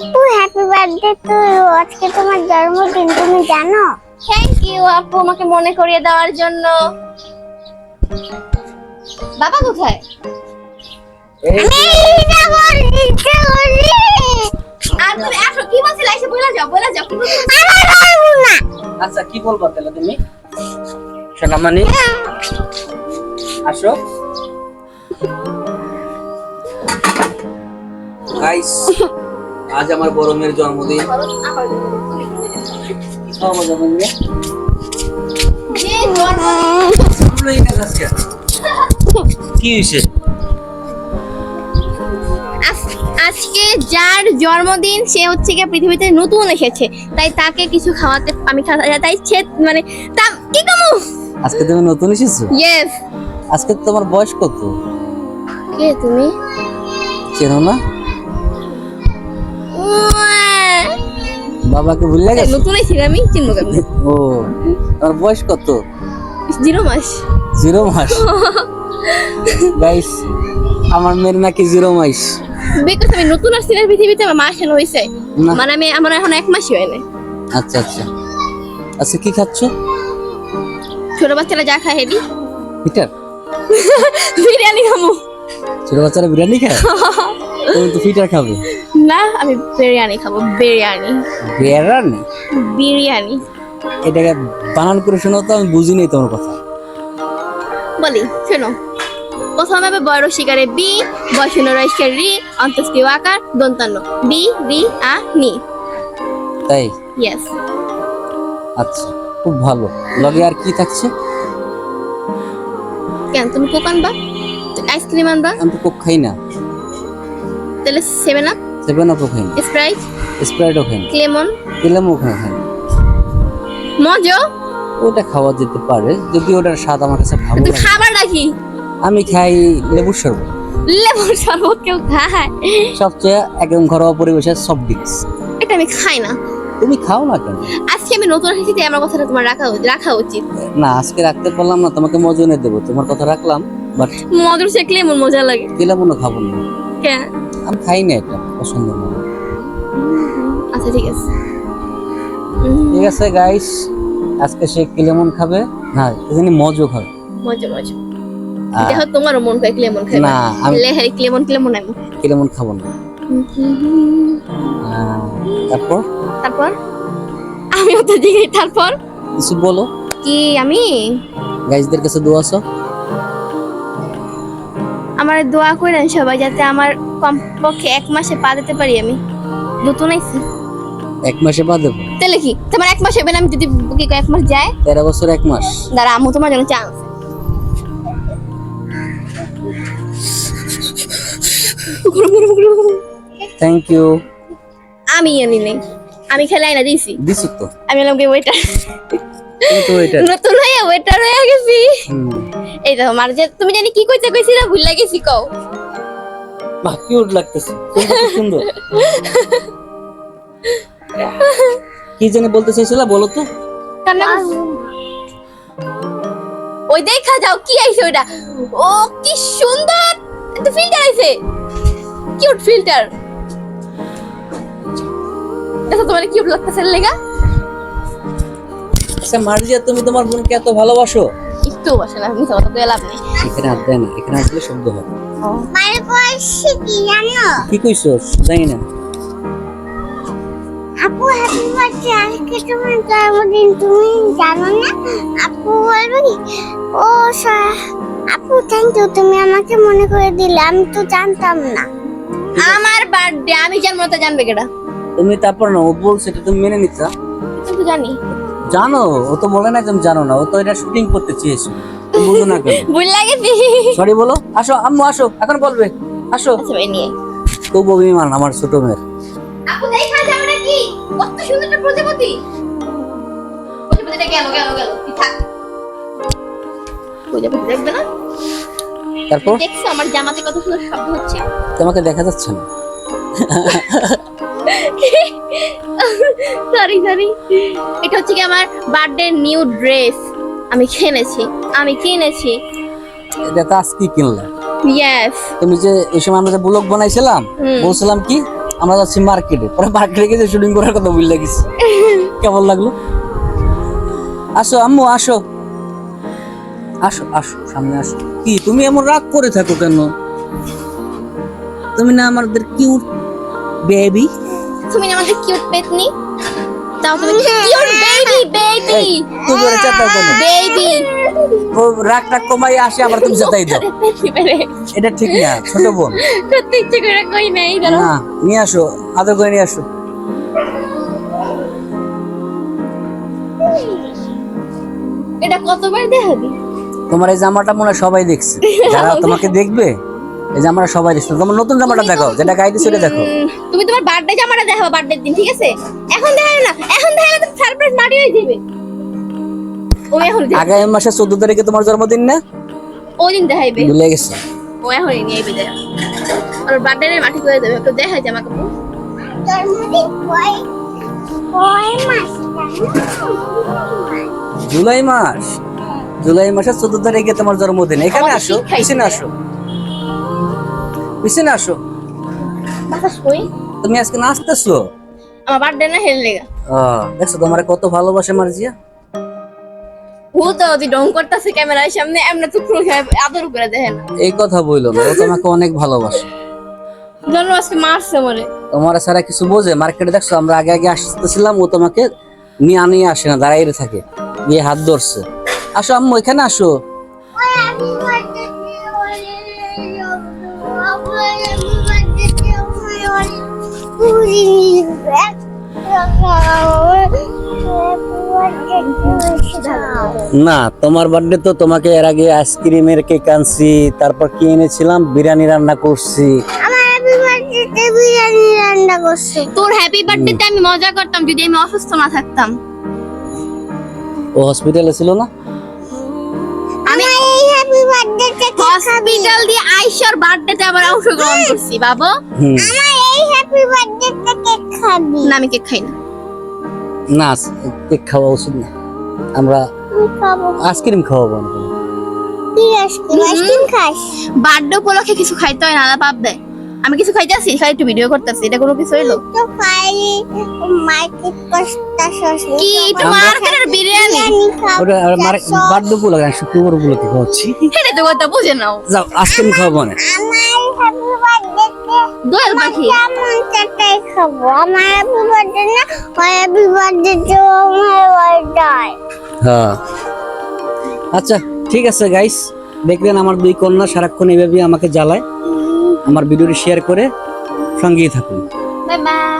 আপু happy birthday to you আজকে তোমার জন্মদিন তুমি জানো? থ্যাংক ইউ আপু আমাকে মনে করিয়ে দেওয়ার জন্য। বাবা কোথায়? আর তুমি আসো কি বলছিলে? এসে বলে যাও বলে যাও কি বলছিলে? আচ্ছা কি বলব তাহলে তুমি? সোনামানি আসো। গাইস আজ আমার বড় মেয়ের জন্মদিন কি জন্মদিনে হয়েছে আজকে যার জন্মদিন সে হচ্ছে গিয়ে পৃথিবীতে নতুন এসেছে। তাই তাকে কিছু খাওয়াতে আমি তাই সে মানে তা কি কমু আজকে তুমি নতুন এসেছ? ইয়েস আজকে তোমার বয়স কত? কে তুমি? চেনো না? বাবাকে ভুলে গেছো? নতুন এসেছি আমি চিনবো কেমনি? ও তোমার বয়স কত? জিরো মাস। জিরো মাস? গাইস আমার মেয়ের নাকি জিরো মাস। বিকজ আমি নতুন আসছি না পৃথিবীতে আমার মাস কেন হয়েছে মানে আমি আমার এখন এক মাসই হয় না আচ্ছা আচ্ছা। আচ্ছা কি খাচ্ছ? ছোট বাচ্চারা যা খায় হেডি পিটার বিরিয়ানি খামু। ছোট বাচ্চারা বিরিয়ানি খায়? তুমি তো ফিটার খাবে। না আমি বিরিয়ানি খাব বিরিয়ানি। বিরিয়ানি? বিরিয়ানি। এটাকে বানান করে শোনো তো আমি বুঝিনি তোমার কথা। বলি শোনো। প্রথমে হবে বড় শিকারে বি বয়সূন্য রয়েস্কার রি অন্তস্ক্রিয় আকার দন্তান্ন। বি রি আ নি। তাই? ইয়েস আচ্ছা খুব ভালো। লগে আর কি থাকছে? কেন তুমি কোক আনবা আইসক্রিম আনবা? আমি তো কোক খাই না। তাহলে সেভেন আপ? সেভেন আপও খাই না। স্প্রাইট? স্প্রাইটও খাই না। ক্লেমন কেলামও খাই খাই না। মজো? ওটা খাওয়া যেতে পারে যদি ওটার স্বাদ আমার কাছে ভালো তুমি লাগে। খাবার নাকি? আমি খাই লেবুর শরবত। লেবুর শরবত কেউ খায়? সবচেয়ে একদম ঘরোয়া পরিবেশের সফট ড্রিঙ্কস এটা আমি খাই না। তুমি খাও না কেন? আজকে আমি নতুন এসেছি আমার কথাটা তোমার রাখা উচিত- রাখা উচিত। না আজকে রাখতে পারলাম না তোমাকে মজা এনে দেবো। তোমার কথা রাখলাম। বাট মধুর ক্লেমন মজা লাগে। কেলামও খাব না। কেন আমি খাই না এটা পছন্দ না। আচ্ছা ঠিক আছে। ঠিক আছে গাইস আজকে সে কেলেমন খাবে? না এখানে খাবে। মজা মজা। দেখো তোমারও মন করে ক্লেমন খাই না আমি লেহারি ক্লেমন ক্লেমন আমি কেলেমন খাব না। তারপর? তারপর? আমিও তো দিই তারপর? কিছু বলো। কি আমি? গাইজদের কাছে দোয়া আছো আমার দোয়া করেন সবাই যাতে আমার কমপক্ষে এক মাসে পা দিতে পারি আমি। নতুন আইছি। এক মাসে পা দেবো? তাহলে কি? তোমার এক মাস হবে না আমি যদি কি এক মাস যায়? তেরো বছর এক মাস। দাঁড়া আমু তোমার জন্য চান্স থ্যাংক ইউ আমি আনি নেই। আমি খেলাই না দিছি। দিছো তো? আমি এলাম ওয়েটার তো এটা নতুন ওয়েটার গেছি। এই তো আমার যে তুমি জানি কি কইতে ভুল গেছি কও। বাহ কিউট লাগতেছে। সুন্দর। কি জানি বলতে চাইছিলা বলো তো? কান্না ওই দেখা যাও কি আইছে ওইটা? ও কি সুন্দর! একটা ফিল্টার আইছে। কিউট ফিল্টার এটা তোমার কিউট লাগতেছে লেগা। আচ্ছা মার্জিয়া তুমি তোমার বোনকে এত ভালোবাসো? একটু বসে না মিথ্যা কথা কয়ে লাভ নেই। এখানে হাত দেয় না এখানে আসলে শব্দ হয়। মানে বয়সী কি জানো? কি কইছো? জানি না। আপু হ্যাপি বার্থডে আজকে তোমার জন্মদিন তুমি জানো না? আপু বলবে কি ও সা- আপু থ্যাংক ইউ তুমি আমাকে মনে করে দিলে আমি তো জানতাম না। আমার বার্থডে আমি জানব তো জানবে কেটা তুমি তারপর না ও বলছে এটা তুমি মেনে নিতা। কিন্তু জানি। জানো? ও তো বলে না আমি জানো না। ও তো এটা শুটিং করতে চেয়েছো। তুমি বুঝো না কেন? ভুল লাগেছি। সরি বলো। আসো আম্মু আসো। এখন বলবে। আসো। আচ্ছা ভাই নিয়ে। খুব অভিমান আমার ছোট মেয়ের। আপু দেখা যাবে নাকি? কত সুন্দর একটা প্রজাপতি। প্রজাপতিটা গেল গেল গেল। থাক। প্রজাপতি দেখবে না? তারপর? দেখছ আমার জামাতে কত সুন্দর শব্দ হচ্ছে। তোমাকে দেখা যাচ্ছে না। সরি সরি এটা হচ্ছে কি আমার বার্থডে নিউ ড্রেস আমি কিনেছি। আমি কিনেছি। এটা তো আজকে কিনলাম ইয়েস তুমি যে এই সময় আমরা যে ব্লগ বানাইছিলাম বলছিলাম কি আমরা যাচ্ছি মার্কেটে পরে মার্কেটে গেছে শুটিং করার কথা ভুল লাগিস কেমন লাগল? আসো আম্মু আসো। আসো আসো সামনে আসো। কি তুমি এমন রাগ করে থাকো কেন? তুমি না আমাদের কিউট বেবি তুমি না আমাদের কিউট পেতনি? তাও তুমি কিউট বেবি বেবি তুমি ওরা চেতাও কেন? বেবি ও রাগ রাগ কমাই আসে আবার তুমি চেতাই দাও। এটা ঠিক না ছোট বোন। সত্যি ইচ্ছে করে কই নাই জানো না নিয়ে আসো আদর করে নিয়ে আসো। এটা কতবার দেখাবি? তোমার এই জামাটা মনে হয় সবাই দেখছে। যারা তোমাকে দেখবে এই জামাটা সবাই দেখছে। তোমার নতুন জামাটা দেখো যেটা গাইতে সেটা দেখো। তুমি তোমার বার্থডে জামাটা দেখাবো বার্থডে দিন ঠিক আছে? এখন দেখাবে না এখন দেখালে তো সারপ্রাইজ মাটি হয়ে যাবে। ও এখন দেখ- আগামী মাসের চোদ্দ তারিখে তোমার জন্মদিন না? ওই দিন দেখাইবে। ভুলে গেছে। ও এখন নিয়ে আইবে দেখা। আর বার্থডে মাটি করে দেবে একটু দেখাই জামা কাপড়। জন্মদিন কয় কয় মাস জুলাই মাস। জুলাই মাসের চোদ্দ তারিখে তোমার জন্মদিন। এখানে আসো পিছনে আসো। পিছনে আসো। বাতাস কই? তুমি আজকে নাচতেছো? আমার বার্থডে না হেল লেগা। দেখছ তোমার কত ভালোবাসে মার্জিয়া ও তো ওদি ডং করতেছে ক্যামেরার সামনে এমনি তো পুরো আদর করে দেখে না। এই কথা বইলো না ও তোমাকে অনেক ভালোবাসে। জন্ম আজকে মারছে মরে তোমার ছাড়া কিছু বোঝে? মার্কেটে দেখছ আমরা আগে আগে আসতেছিলাম ও তোমাকে নিয়ে আনিয়ে আসে না দাঁড়াইয়ে থাকে। গিয়ে হাত ধরছে। আসো আম্মু এখানে আসো। না তোমার বার্থডে তো তোমাকে এর আগে আইসক্রিমের কেক আনছি তারপর কি এনেছিলাম? বিরিয়ানি রান্না করছি। তোর হ্যাপি বার্থডেতে আমি মজা করতাম যদি আমি অসুস্থ না থাকতাম। ও হসপিটালে ছিল না? আমি হ্যাপি বার্থডেতে হসপিটাল দিয়ে আইসার বার্থডেতে আবার অংশগ্রহণ করছি বাবু। আমার হ্যাপি বার্থডেতে কেক খাবি। না আমি কেক খাই না। না কেক খাওয়া উচিত না। আমরা আইসক্রিম খাওয়াবো না আইসক্রিম? আইসক্রিম খাস? বার্থডে উপলক্ষে কিছু খাইতে হয় না পাপ দেয়। আমি কিছু খাইতেছি খালি একটু ভিডিও করতেছি এটা কোনো কিছু হইল তো খাই মার্কেট কস্তা সস। কি তোমার কেন বিরিয়ানি? ওটা বার্থডে উপলক্ষে শুক্রবার উপলক্ষে খাওয়াচ্ছি। এটা তো কথা বুঝে নাও। যাও আইসক্রিম খাওয়াবো না দোয়েল পাখি। চাটাই খাব আমার হ্যাপি বার্থডে না ওই তো আমার হ্যাঁ। আচ্ছা ঠিক আছে গাইস দেখলেন আমার দুই কন্যা সারাক্ষণ এভাবে আমাকে জ্বালায়। আমার ভিডিওটি শেয়ার করে সঙ্গেই থাকুন। Bye bye